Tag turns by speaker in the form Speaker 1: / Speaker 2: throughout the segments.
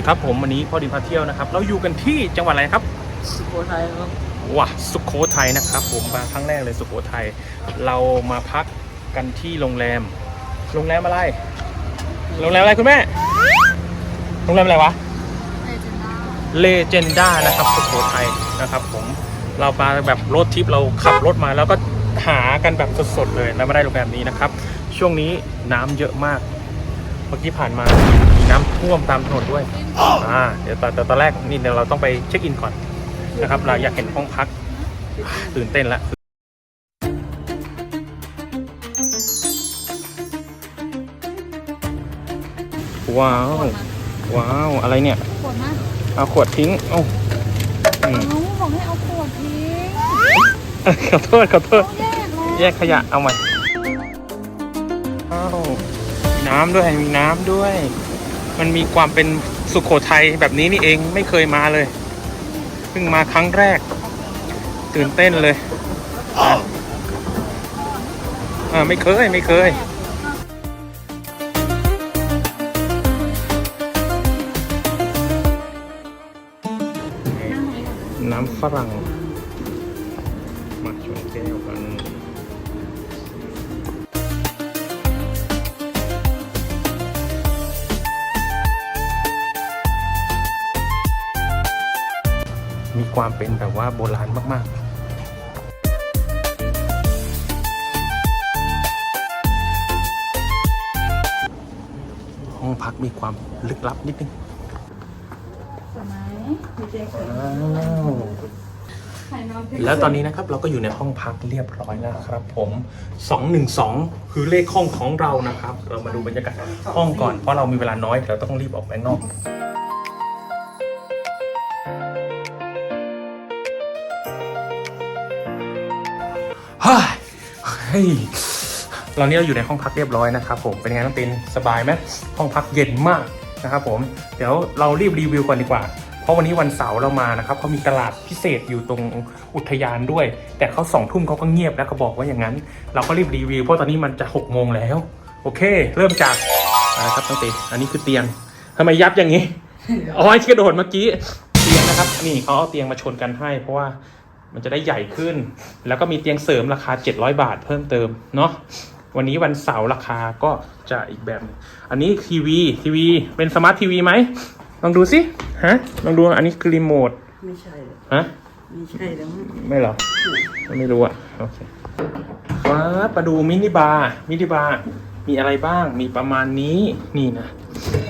Speaker 1: ดีครับผมวันนี้พ่อดินพาเที่ยวนะครับ เราอยู่กันที่จังหวัดอะไรครับ
Speaker 2: สุโขทัยครับ
Speaker 1: ว้าสุโขทัยนะครับผมมาครั้งแรกเลยสุโขทัยเรามาพักกันที่โรงแรม โรงแรมอะไร โรงแรมอะไรคุณแม่ โรงแรมอะไรวะเลเจนด้านะครับสุโขทัยนะครับผมเรามาแบบรถทริปเราขับรถมาแล้วก็หากันแบบสดๆเลยแล้วมาได้โรงแรมนี้นะครับ ช่วงนี้น้ำเยอะมาก เมื่อกี้ผ่านมามี น้ำท่วมตามถนนด้วยอ่าเดี๋ยวตอนตอนแรกนี่เดี๋ยวเราต้องไปเช็คอินก่อนนะครับเราอยากเห็นห้องพักตื่นเต้นแล้วว้าว ว้าว อะไรเนี่ย
Speaker 3: ขวดมา
Speaker 1: เอาขวดทิ้ง เอ้าอืม
Speaker 3: เอาบอกให้เอาขวดทิ้ง
Speaker 1: ขอโทษ ขอโทษ
Speaker 3: เอาแยกแล้ว
Speaker 1: แยกขยะ เอาใหม่อ้าว มีน้ำด้วย มีน้ำด้วย มันมีความเป็นสุขโขทัยแบบนี้นี่เองไม่เคยมาเลย เพิ่งมาครั้งแรก ตื่นเต้นเลยอะอ่าไม่เคยไม่เคยน้ำฝรั่ง ความเป็นแบบว่าโบราณมาก ๆห้องพักมีความลึกลับนิดนึง
Speaker 3: สมัยมีเจ๊เขิน
Speaker 1: ว้าว
Speaker 3: ถ่ายน้อง
Speaker 1: แล้วตอนนี้นะครับเราก็อยู่ในห้องพักเรียบร้อยแล้วครับผม212 คือเลขห้องของเรานะครับ เรามาดูบรรยากาศห้องก่อนเพราะเรามีเวลาน้อยเราต้องรีบออกไปข้างนอก เฮ้ยเราเนี่ยเราอยู่ในห้องพักเรียบร้อยนะครับผมเป็นไงน้องตินสบายไหมห้องพักเย็นมากนะครับผมเดี๋ยวเรารีบรีวิวก่อนดีกว่า เพราะวันนี้วันเสาร์เรามานะครับเขามีตลาดพิเศษอยู่ตรงอุทยานด้วย แต่เขาสองทุ่มเขาก็เงียบแล้วเขาบอกว่าอย่างนั้น เราก็รีบรีวิวเพราะตอนนี้มันจะหกโมงแล้ว โอเค เริ่มจากอะไรครับน้องตินอันนี้คือเตียงทำไมยับอย่างนี้อ๋อไอ้กระโดดเมื่อกี้เตียงนะครับนี่เขาเอาเตียงมาชนกันให้ เพราะว่า มันจะได้ใหญ่ขึ้น แล้วก็มีเตียงเสริมราคา 700 บาทเพิ่มเติมเนาะวันนี้วันเสาร์ราคาก็จะอีกแบบหนึ่งอันนี้ทีวีทีวีเป็นสมาร์ททีวีไหมลองดูสิฮะลองดูอันนี้คือรีโมท
Speaker 2: ไม่ใช่เลย
Speaker 1: ฮะ
Speaker 2: ไม่ใช่แล้วมั้ง
Speaker 1: ไม่เหรอไม่รู้อะโอเคว้ามาดูมินิบาร์มินิบาร์มีอะไรบ้างมีประมาณนี้นี่นะ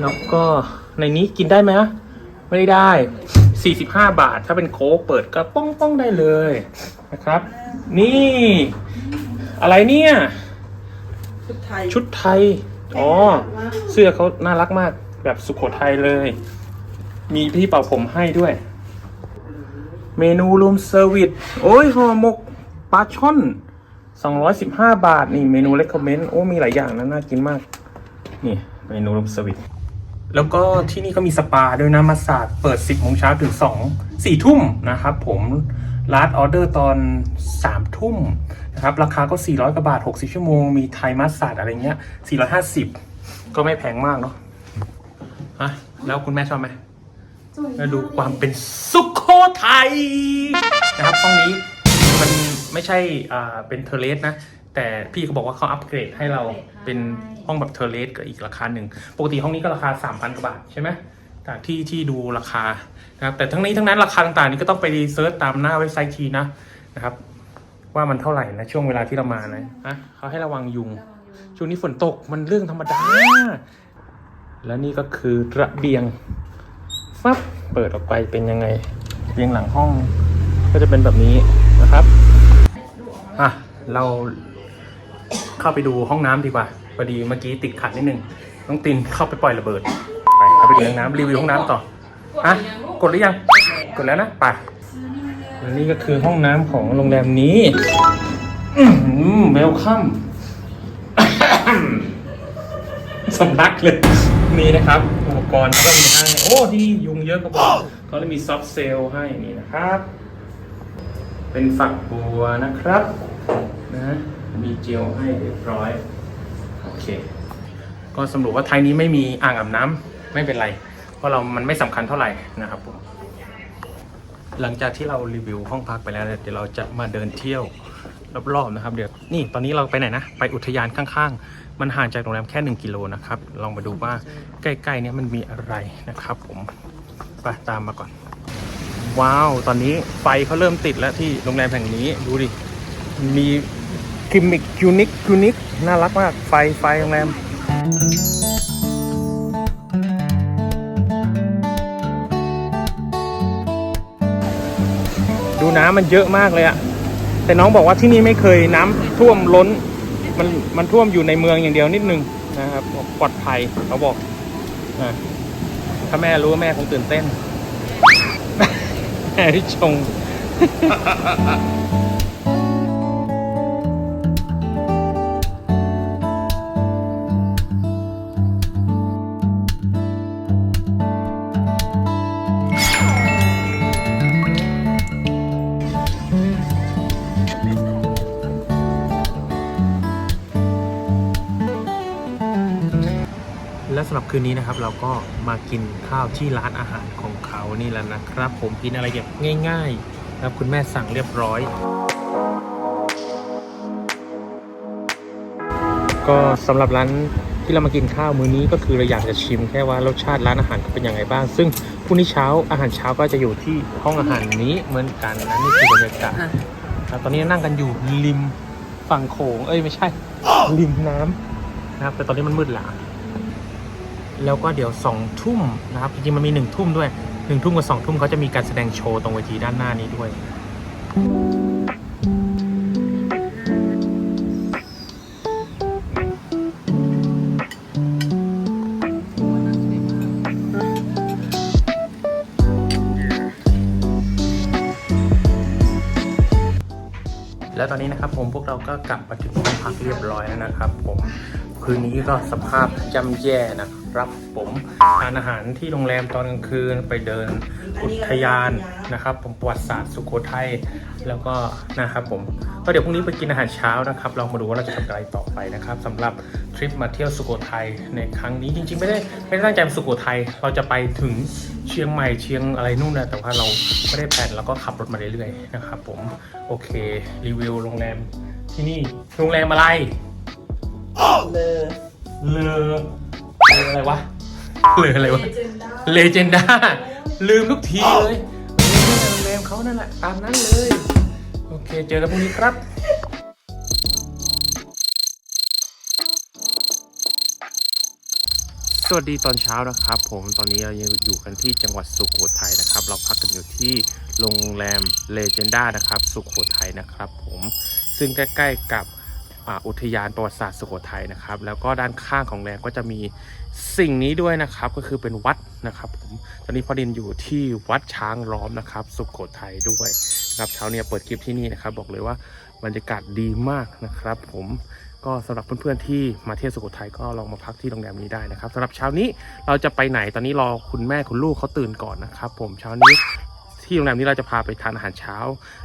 Speaker 1: แล้วก็ในนี้กินได้ไหมอะไม่ได้ 45 บาท ถ้าเป็นโค้กเปิดก็ป้องป้องได้เลยนะครับ นี่ อะไรเนี่ย
Speaker 2: ชุดไทย
Speaker 1: ชุดไทย อ๋อ เสื้อเขาน่ารักมากแบบสุโขทัยเลย มีพี่เป่าผมให้ด้วย เมนูรูมเซอร์วิสโอ้ยห่อหมกปลาช่อน 215 บาท นี่เมนูเลคคอมเมนต์โอ้มีหลายอย่างนะน่ากินมาก นี่เมนูรูมเซอร์วิส แล้วก็ที่นี่ก็มีสปาด้วยนะมาสาดเปิด 10โมงเช้าถึง 2 4 ทุ่มนะครับผมร้านออเดอร์ตอน 3 ทุ่มนะครับราคาก็ 400กว่าบาท 60 ชั่วโมง มีไทยมาสซาดอะไรเงี้ย 450 ก็ไม่แพงมากเนาะอะแล้วคุณแม่ชอบไหมมาดูความเป็นสุขโขทัยนะครับห้องนี้มันไม่ใช่อ่าเป็นเทเลสนะ แต่พี่เขาบอกว่าเขาอัปเกรดให้เราเป็นห้องแบบเทอร์เลสกับอีกราคาหนึ่ง ปกติห้องนี้ก็ราคา 3,000 กว่าบาทใช่ไหมจากที่ที่ดูราคานะครับแต่ทั้งนี้ทั้งนั้นราคาต่างๆ นี่ก็ต้องไปรีเซิร์ชตามหน้าเว็บไซต์ทีนะนะครับ ว่ามันเท่าไหร่นะช่วงเวลาที่เรามานะอะเขาให้ระวังยุง ช่วงนี้ฝนตกมันเรื่องธรรมดา และนี่ก็คือระเบียงฟับเปิดออกไปเป็นยังไงเรียงหลังห้องก็จะเป็นแบบนี้นะครับอะเรา เข้าไปดูห้องน้ำดีกว่าพอดีเมื่อกี้ติดขัดนิดนึงน้องตินเข้าไปปล่อยระเบิด ไปเข้าไปดูห้องน้ำรีวิวห้องน้ำต่ออะกดหรือยัง กดแล้วนะไปและนี่ก็คือห้องน้ำของโรงแรมนี้เวลคัมสำนักเลยนี่นะครับ อุปกรณ์ก็มีให้โอ้ที่ยุงเยอะก็บอกเขาเลยมีซอฟเซลให้นี่นะครับ เป็นฝักบัวนะครับนะ มีเจลให้เรียบร้อย โอเค ก็สรุปว่าไทยนี้ไม่มีอ่างอาบน้ำไม่เป็นไร เพราะเรามันไม่สำคัญเท่าไหร่นะครับผม หลังจากที่เรารีวิวห้องพักไปแล้วเดี๋ยวเราจะมาเดินเที่ยวรอบๆนะครับ เดี๋ยวนี่ตอนนี้เราไปไหนนะ ไปอุทยานข้างๆ มันห่างจากโรงแรมแค่ 1 กิโลนะครับ ลองมาดูว่าใกล้ๆเนี่ยมันมีอะไรนะครับผมไปตามมาก่อน ว้าว ตอนนี้ไฟเขาเริ่มติดแล้วที่โรงแรมแห่งนี้ดูดิมี กิมมิคยูนิคยูนิคน่ารักมาก ไฟไฟโรงแรมดูน้ำมันเยอะมากเลยอะแต่น้องบอกว่าที่นี่ไม่เคยน้ำท่วมล้น มันมันท่วมอยู่ในเมืองอย่างเดียวนิดนึงนะครับปลอดภัยเขาบอกอะถ้าแม่รู้ว่าแม่คงตื่นเต้นแม่ชง สำหรับคืนนี้นะครับ เราก็มากินข้าวที่ร้านอาหารของเขานี่แหละนะครับ ผมกินอะไรแบบง่ายๆครับคุณแม่สั่งเรียบร้อย ก็สำหรับร้านที่เรามากินข้าวมื้อนี้ก็คือเราอยากจะชิมแค่ว่ารสชาติร้านอาหารเป็นยังไงบ้าง ซึ่งพรุ่งนี้เช้าอาหารเช้าก็จะอยู่ที่ห้องอาหารนี้เหมือนกันนะนี่คือบรรยากาศตอนนี้นั่งกันอยู่ริมฝั่งโขงเอ้ยไม่ใช่ริมน้ำนะครับแต่ตอนนี้มันมืดแล้ว แล้วก็เดี๋ยวสองทุ่มนะครับจริงๆมันมีหนึ่งทุ่มด้วยหนึ่งทุ่มกับสองทุ่มเขาจะมีการแสดงโชว์ตรงเวทีด้านหน้านี้ด้วยแล้วตอนนี้นะครับผมพวกเราก็กลับมาถึงห้องพักเรียบร้อยแล้วนะครับ ผมคืนนี้ก็สภาพย่ำแย่นะครับ ผมทานอาหารที่โรงแรมตอนกลางคืนไปเดินอุทยานนะครับ ผมประวัติศาสตร์สุโขทัยแล้วก็นะครับผมก็เดี๋ยวพรุ่งนี้ไปกินอาหารเช้านะครับเรามาดูว่าเราจะทำอะไรต่อไปนะครับสำหรับทริปมาเที่ยวสุโขทัยในครั้งนี้จริง ๆ ไม่ได้ไม่ได้ตั้งใจมาสุโขทัยเราจะไปถึงเชียงใหม่เชียงอะไรนู่นนะแต่ว่าเราไม่ได้แผนเราก็ขับรถมาเรื่อยๆนะครับผมโอเครีวิวโรงแรมที่นี่โรงแรมอะไร
Speaker 2: เลย
Speaker 1: เลอเลออะไรวะเลออะไรวะเลเจนดาลืมทุกทีเลยนี่โรงแรมเขานั่นแหละตามนั้นเลย โอเค เจอกันพรุ่งนี้ครับสวัสดีตอนเช้านะครับ ผมตอนนี้เรายังอยู่กันที่จังหวัดสุโขทัยนะครับ เราพักกันอยู่ที่โรงแรมเลเจนดานะครับ สุโขทัยนะครับ ผมซึ่งใกล้ ๆกับ อ่าอุทยานประวัติศาสตร์สุโขทัยนะครับ แล้วก็ด้านข้างของแรมก็จะมีสิ่งนี้ด้วยนะครับ ก็คือเป็นวัดนะครับผมตอนนี้พอดินอยู่ที่วัดช้างล้อมนะครับ สุโขทัยด้วยนะครับเช้าเนี่ยเปิดคลิปที่นี่นะครับ บอกเลยว่าบรรยากาศดีมากนะครับ ผมก็สำหรับเพื่อนๆที่มาเที่ยวสุโขทัยก็ลองมาพักที่โรงแรมนี้ได้นะครับสำหรับเช้านี้เราจะไปไหนตอนนี้รอคุณแม่คุณลูกเขาตื่นก่อนนะครับ ผมเช้านี้ที่โรงแรมนี้เราจะพาไปทานอาหารเช้า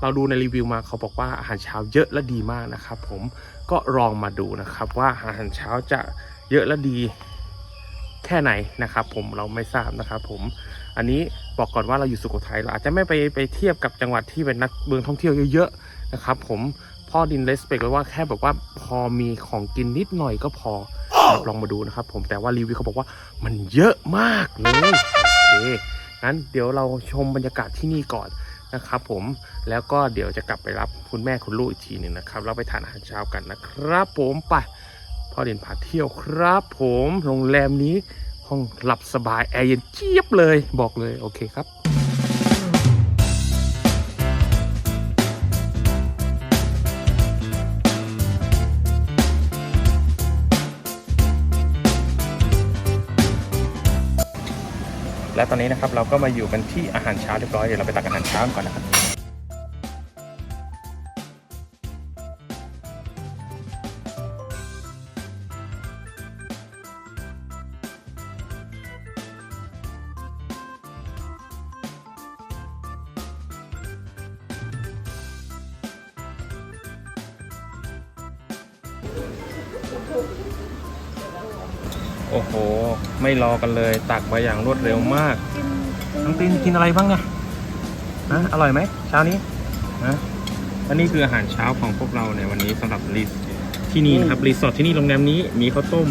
Speaker 1: เราดูในรีวิวมาเขาบอกว่าอาหารเช้าเยอะและดีมากนะครับ ผม ก็ลองมาดูนะครับ ว่าอาหารเช้าจะเยอะและดีแค่ไหนนะครับผมเราไม่ทราบนะครับผมอันนี้บอกก่อนว่าเราอยู่สุโขทัยเราอาจจะไม่ไปไปเทียบกับจังหวัดที่เป็นนักเมืองท่องเที่ยวเยอะๆนะครับผมพ่อดินเลสเปกไว้ว่าแค่แบบว่าพอมีของกินนิดหน่อยก็พอลองมาดูนะครับผมแต่ว่ารีวิวเขาบอกว่ามันเยอะมากเลยโอเคงั้นเดี๋ยวเราชมบรรยากาศที่นี่ก่อน นะครับผมแล้วก็เดี๋ยวจะกลับไปรับคุณแม่คุณลูกอีกทีหนึ่งนะครับแล้วไปทานอาหารเช้ากันนะครับผมไปพ่อเด่นพาเที่ยวครับ ผมโรงแรมนี้ห้องหลับสบายแอร์เย็นเจี๊ยบเลยบอกเลยโอเคครับ และตอนนี้นะครับเราก็มาอยู่กันที่อาหารเช้าเรียบร้อยเดี๋ยวเราไปตักอาหารเช้าก่อนนะครับ รอกันเลย ตักมาอย่างรวดเร็วมากน้องตินกินอะไรบ้างเนี่ยนะอร่อยไหมเช้านี้นะอันนี้คืออาหารเช้าของพวกเราในวันนี้สำหรับรีสที่นี่นะครับรีสอร์ทที่นี่โรงแรมนี้มีข้าวต้ม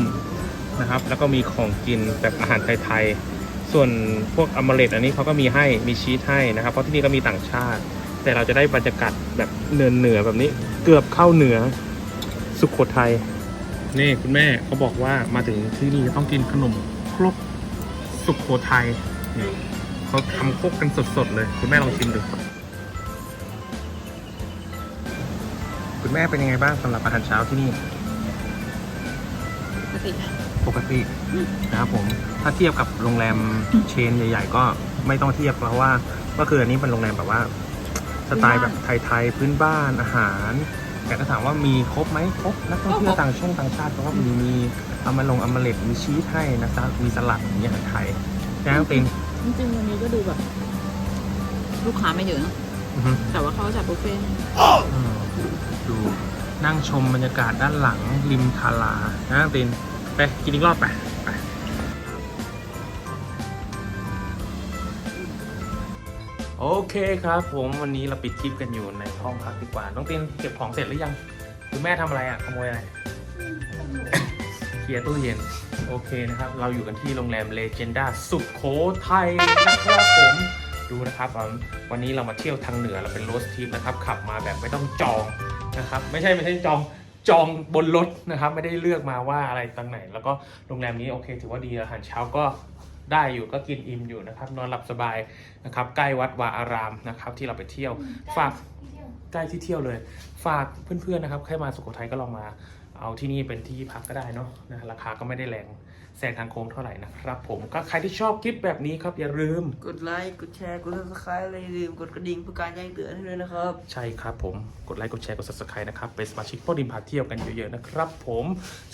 Speaker 1: นะครับ แล้วก็มีของกินแบบอาหารไทยๆส่วนพวกอมเมล็ดอันนี้เขาก็มีให้มีชีสให้นะครับ เพราะที่นี่ก็มีต่างชาติ แต่เราจะได้บรรยากาศแบบเนือเหนือๆแบบนี้เกือบเข้าเหนือสุขโขทัยนี่คุณแม่เขาบอกว่ามาถึงที่นี่ต้องกินขนม ครกสุขโขทัยนี่เขาทำครกกันสดๆเลย คุณแม่ลองชิมดู คุณแม่เป็นยังไงบ้างสำหรับอาหารเช้าที่นี่
Speaker 3: ปกติ
Speaker 1: ปกตินะครับผม ถ้าเทียบกับโรงแรมเชนใหญ่ ๆ ก็ไม่ต้องเทียบเพราะว่า ก็คืออันนี้เป็นโรงแรมแบบว่า สไตล์แบบไทยๆพื้นบ้านอาหาร แต่ก็ถามว่ามีครบไหมครบนักท่องเที่ยวต่างช่องต่างชาติเพราะว่ามีมีเอามาลงเอามาเล็ดมีชีสให้นะครับมีสลัดมีอาหารไทยนะน้องติน
Speaker 3: จริงๆวันนี้ก็ดูแบบ ลูกค้าไม่เยอะนะ
Speaker 1: อือฮึ
Speaker 3: แต่ว่าเขาจัดบุฟเฟ่ต์ให้
Speaker 1: อืมดูนั่งชมบรรยากาศด้านหลังริมทารานะตินไปกินอีกรอบไป โอเคครับ ผมวันนี้เราปิดคลิปกันอยู่ในห้องพักดีกว่าน้องตินเก็บของเสร็จหรือยังคุณแม่ทำอะไรอะขโมยอะไรเคลียร์ตู้เย็น โอเคนะครับ เราอยู่กันที่โรงแรมเลเจนดาสุขโขทัยนะครับผมดูนะครับผมวันนี้เรามาเที่ยวทางเหนือเราเป็นรสทีมนะครับ ขับมาแบบไม่ต้องจองนะครับ ไม่ใช่ไม่ใช่จองจองบนรถนะครับ ไม่ได้เลือกมาว่าอะไรตรงไหน แล้วก็โรงแรมนี้โอเค ถือว่าดีอาหารเช้าก็ ได้อยู่ก็กินอิ่มอยู่นะครับ นอนหลับสบายนะครับ ใกล้วัดวาอารามนะครับ ที่เราไปเที่ยวฝากใกล้ที่เที่ยวเลย ฝากเพื่อนๆนะครับใครมาสุโขทัยก็ลองมา เอาที่นี่เป็นที่พักก็ได้เนาะนะราคาก็ไม่ได้แรง แซงทางโค้งเท่าไหร่นะครับ ผมก็ใครที่ชอบคลิปแบบนี้ครับอย่าลืม
Speaker 2: กดไลค์ กดแชร์ กด subscribe อะไรอย่าลืมกดกระดิ่งเพื่อการแจ้งเตือนให้ด้วยนะครับ
Speaker 1: ใช่ครับผมกดไลค์กดแชร์กด subscribe นะครับเป็นสมาชิกพ่อดิมพาเที่ยวกันเยอะๆนะครับ ผม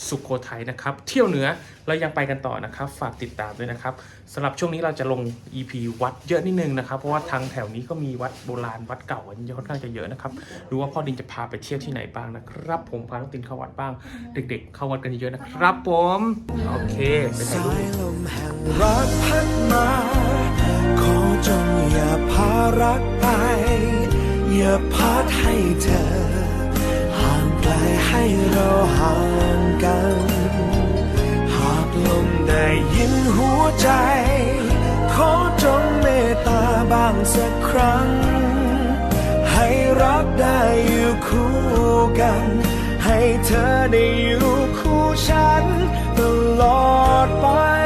Speaker 1: สุโขทัยนะครับ เที่ยวเหนือเรายังไปกันต่อนะครับ ฝากติดตามด้วยนะครับสำหรับช่วงนี้เราจะลง EP วัดเยอะนิดนึงนะครับ เพราะว่าทางแถวนี้ก็มีวัดโบราณวัดเก่ากันเยอะค่อนข้างจะเยอะนะครับดูว่าพ่อดินจะพาไปเที่ยวที่ไหนบ้างนะครับ ผมพาน้องตินเข้าวัดบ้าง เด็ก ๆ เข้าวัดกันเยอะๆนะครับ ผมโอเคไปถ่ายรูป
Speaker 4: สายลมแห่งรักพัดมา ขอจงอย่าพารักไป อย่าพัดให้เธอ ห่างไกลให้เราห่างกัน หากลมได้ยินหัวใจ ขอจงเมตตาบ้างสักครั้ง ให้รักได้อยู่คู่กัน ให้เธอได้อยู่คู่ฉัน ตลอดไป